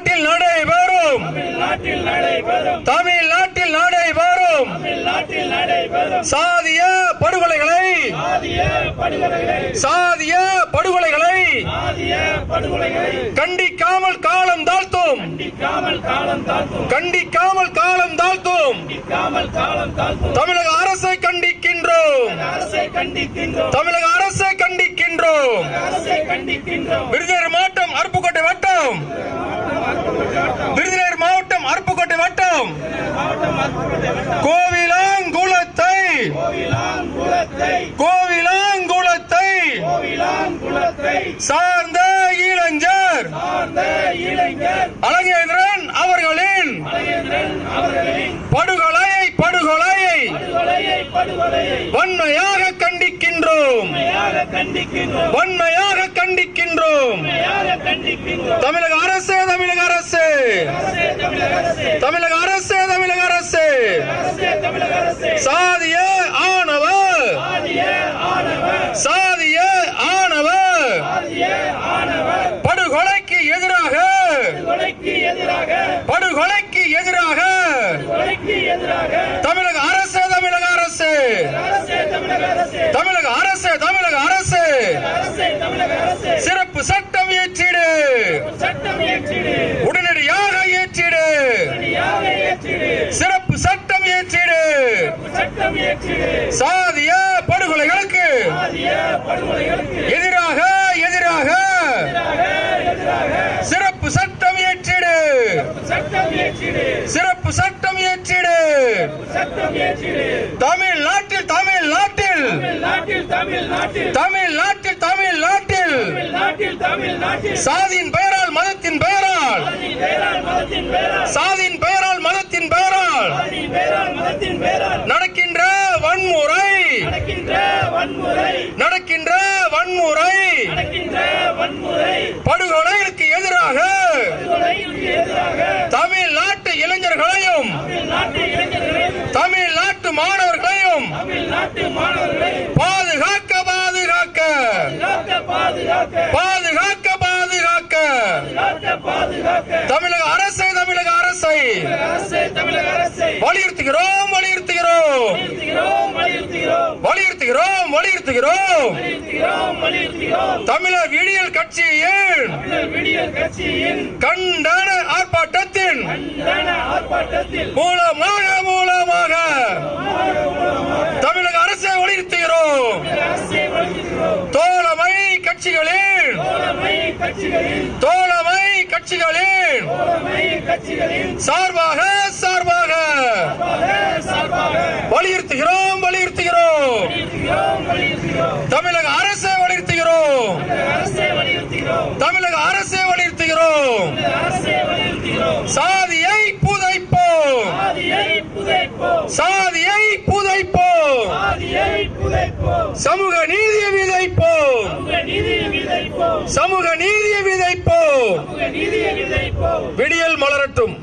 நாட்டில் நடைபெறும் தமிழ் நாட்டில் நடைபெறும் சாதிய படுகொலைகளை. சாதிய படுகொலைகளை. கண்டிக்காமல் காலம் தாழ்த்தும். கண்டிக்காமல் காலம் தாழ்த்தும். தமிழக அரசை கண்டிக்கின்றோம். தமிழக அரசை கண்டிக்கின்றோம். விருதேறு மாவட்டம் அருப்புக்கோட்டை வட்டம். விருதுநகர் மாவட்டம் அருப்புக்கோட்டை வட்டம். கோவிலாங்குளத்தை. கோவிலாங்குளத்தை. சார்ந்த இளைஞர். அழகேந்திரன் அவர்களின். படுகொலை படுகொலையை வன்மையாக கண்டிக்கின்றோம். வன்மையாக கண்டிக்கின்றோம். தமிழக அரசு தமிழக அரசு. தமிழக அரசு தமிழக அரசு. சாதிய ஆணவ சாதிய ஆணவ படுகொலைக்கு எதிராக. படுகொலைக்கு எதிராக. தமிழக அரசு தமிழக அரசு. தமிழக அரசு தமிழக அரசு. சிறப்பு சட்ட இயற்றிடு உடனடியாக இயற்றிடு சிறப்பு சட்டம் இயற்றிடு சாதிய படுகொலைகளுக்கு எதிராக எதிராக சிறப்பு சட்டம் இயற்றிடு சிறப்பு சட்டம் இயற்றிடு தமிழ்நாட்டில் தமிழ்நாட்டில் தமிழ்நாட்டில் தமிழ்நாட்டில் சாதியின் பெயரால் நடக்கின்ற வன்முறை. படுகொலைகளுக்கு எதிராக. தமிழ்நாட்டு இளைஞர்களையும். தமிழ்நாட்டு மாணவர்களையும். பாதுகாக்க பாதுகாக்க. பாதுகாக்க பாதுகாக்க. தமிழக அரசை தமிழக அரசை. வலியுறுத்துகிறோம் வலியுறுத்துகிறோம். வலியுறுத்துகிறோம் தமிழர் விடியல் கட்சியின் கண்டன ஆர்ப்பாட்டத்தின் மூலமாக மூலமாக தமிழக அரசை வலியுறுத்துகிறோம் தோழமை கட்சிகளின் தோழமை கட்சிகளின் சார்பாக சார்பாக வலியுறுத்துகிறோம் வலியுறுத்துகிறோம். தமிழக அரசை வலியுறுத்துகிறோம். தமிழக அரசை வலியுறுத்துகிறோம். சாதியை புதைப்போம். சாதியை புதைப்போம். சமூக நீதியை விதைப்போம். சமூக நீதியை விதைப்போம். விடியல் மலரட்டும்.